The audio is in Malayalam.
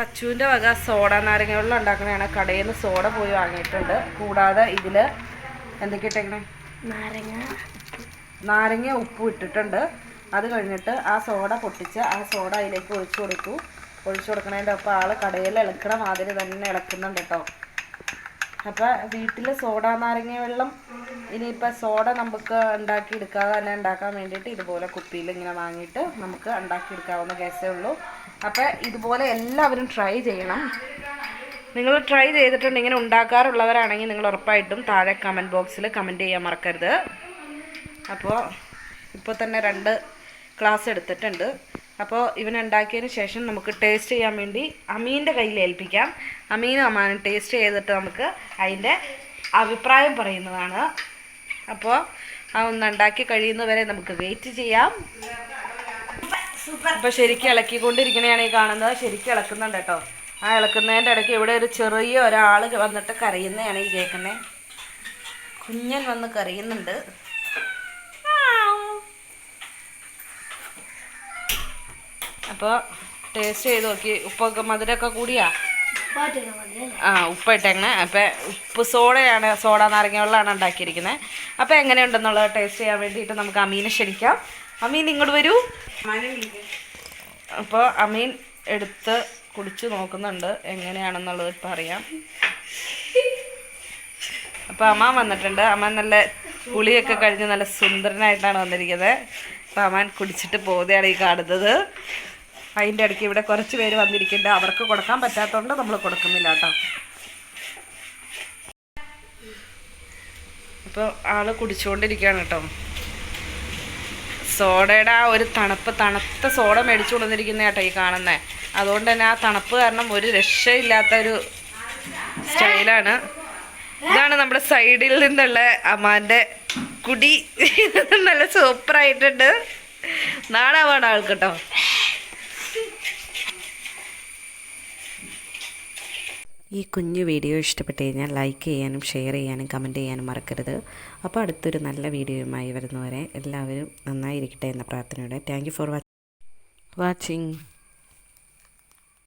അച്ചുവിന്റെ വക സോഡ നാരങ്ങ വെള്ളം ഉണ്ടാക്കണതാണ് കടയിൽ നിന്ന് സോഡ പോയി വാങ്ങിയിട്ടുണ്ട്. കൂടാതെ ഇതിൽ എന്തൊക്കെ ഇട്ടേക്കണേ? നാരങ്ങ. നാരങ്ങ ഉപ്പ് ഇട്ടിട്ടുണ്ട്. അത് കഴിഞ്ഞിട്ട് ആ സോഡ പൊട്ടിച്ച് ആ സോഡ അതിലേക്ക് ഒഴിച്ചു കൊടുക്കൂ. ഒഴിച്ചു കൊടുക്കണതിന്റെ ഒപ്പം ആൾ കടയിൽ ഇളക്കണ മാതിരി തന്നെ ഇളക്കുന്നുണ്ട് കേട്ടോ. അപ്പോൾ വീട്ടിൽ സോഡ നാരങ്ങ വെള്ളം ഇനിയിപ്പോൾ സോഡ നമുക്ക് ഉണ്ടാക്കി എടുക്കാതെ തന്നെ ഉണ്ടാക്കാൻ വേണ്ടിയിട്ട് ഇതുപോലെ കുപ്പിയിൽ ഇങ്ങനെ വാങ്ങിയിട്ട് നമുക്ക് ഉണ്ടാക്കി എടുക്കാവുന്ന കേസേ ഉള്ളൂ. അപ്പോൾ ഇതുപോലെ എല്ലാവരും ട്രൈ ചെയ്യണം. നിങ്ങൾ ട്രൈ ചെയ്തിട്ടുണ്ട് ഇങ്ങനെ ഉണ്ടാക്കാറുള്ളവരാണെങ്കിൽ നിങ്ങൾ ഉറപ്പായിട്ടും താഴെ കമന്റ് ബോക്സിൽ കമന്റ് ചെയ്യാൻ മറക്കരുത്. അപ്പോൾ ഇപ്പോൾ തന്നെ രണ്ട് ക്ലാസ് എടുത്തിട്ടുണ്ട്. അപ്പോൾ ഇവൻ ഉണ്ടാക്കിയതിന് ശേഷം നമുക്ക് ടേസ്റ്റ് ചെയ്യാൻ വേണ്ടി അമീന്റെ കയ്യിൽ ഏൽപ്പിക്കാം. അമീൻ അമ്മാനും ടേസ്റ്റ് ചെയ്തിട്ട് നമുക്ക് അതിന്റെ അഭിപ്രായം പറയുന്നതാണ്. അപ്പോൾ ആ ഒന്ന് ഉണ്ടാക്കി കഴിയുന്നവരെ നമുക്ക് വെയിറ്റ് ചെയ്യാം. അപ്പോൾ ശരിക്കും ഇളക്കിക്കൊണ്ടിരിക്കണതാണ് ഈ കാണുന്നത്. ശരിക്കും ഇളക്കുന്നുണ്ട് കേട്ടോ. ആ ഇളക്കുന്നതിന്റെ ഇടയ്ക്ക് ഇവിടെ ഒരു ചെറിയ ഒരാൾ വന്നിട്ട് കരയുന്നതാണ് ഈ കേൾക്കുന്നത് കുഞ്ഞൻ വന്ന് കറിയുന്നുണ്ട് അപ്പോൾ ടേസ്റ്റ് ചെയ്ത് നോക്കി. ഉപ്പൊക്കെ മധുരമൊക്കെ കൂടിയാ? ആ ഉപ്പ് ഇട്ടേക്കണേ അപ്പം ഉപ്പ് സോഡയാണ് സോഡ നാരങ്ങ വെള്ളമാണ് ഉണ്ടാക്കിയിരിക്കുന്നത്. അപ്പം എങ്ങനെയുണ്ടെന്നുള്ളത് ടേസ്റ്റ് ചെയ്യാൻ വേണ്ടിയിട്ട് നമുക്ക് അമീനെ ക്ഷണിക്കാം. അമീൻ ഇങ്ങോട്ട് വരൂ. അപ്പോൾ അമീൻ എടുത്ത് കുടിച്ച് നോക്കുന്നുണ്ട്. എങ്ങനെയാണെന്നുള്ളത് ഇപ്പം അറിയാം. അപ്പോൾ അമ്മ വന്നിട്ടുണ്ട്. അമ്മ നല്ല പുളിയൊക്കെ കഴിഞ്ഞ് നല്ല സുന്ദരനായിട്ടാണ് വന്നിരിക്കുന്നത്. അപ്പോൾ അമ്മൻ കുടിച്ചിട്ട് പോകുന്നതാണ് ഈ കാണുന്നത്. അതിന്റെ ഇടയ്ക്ക് ഇവിടെ കുറച്ച് പേര് വന്നിരിക്കുന്നുണ്ട്. അവർക്ക് കൊടുക്കാൻ പറ്റാത്തതുകൊണ്ട് നമ്മൾ കൊടുക്കുന്നില്ല കേട്ടോ. അപ്പോൾ ആൾ കുടിച്ചുകൊണ്ടിരിക്കുകയാണ് കേട്ടോ. സോഡയുടെ ആ ഒരു തണുപ്പ് തണുത്ത സോഡ മേടിച്ചു കൊണ്ടുവന്നിരിക്കുന്ന കേട്ടോ ഈ കാണുന്നത് അതുകൊണ്ട് തന്നെ ആ തണുപ്പ് കാരണം ഒരു രക്ഷയില്ലാത്ത ഒരു സ്റ്റൈലാണ്. ഇതാണ് നമ്മുടെ സൈഡിൽ നിന്നുള്ള അമ്മാന്റെ കുടി. നല്ല സൂപ്പറായിട്ടുണ്ട്. നാളാവാണ് ആൾക്ക് ഈ കുഞ്ഞു വീഡിയോ ഇഷ്ടപ്പെട്ട് കഴിഞ്ഞാൽ ലൈക്ക് ചെയ്യാനും ഷെയർ ചെയ്യാനും കമന്റ് ചെയ്യാനും മറക്കരുത്. അപ്പോൾ അടുത്തൊരു നല്ല വീഡിയോയുമായി വരുന്നവരെ എല്ലാവരും നന്നായിരിക്കട്ടെ എന്ന പ്രാർത്ഥനയോടെ. Thank for watching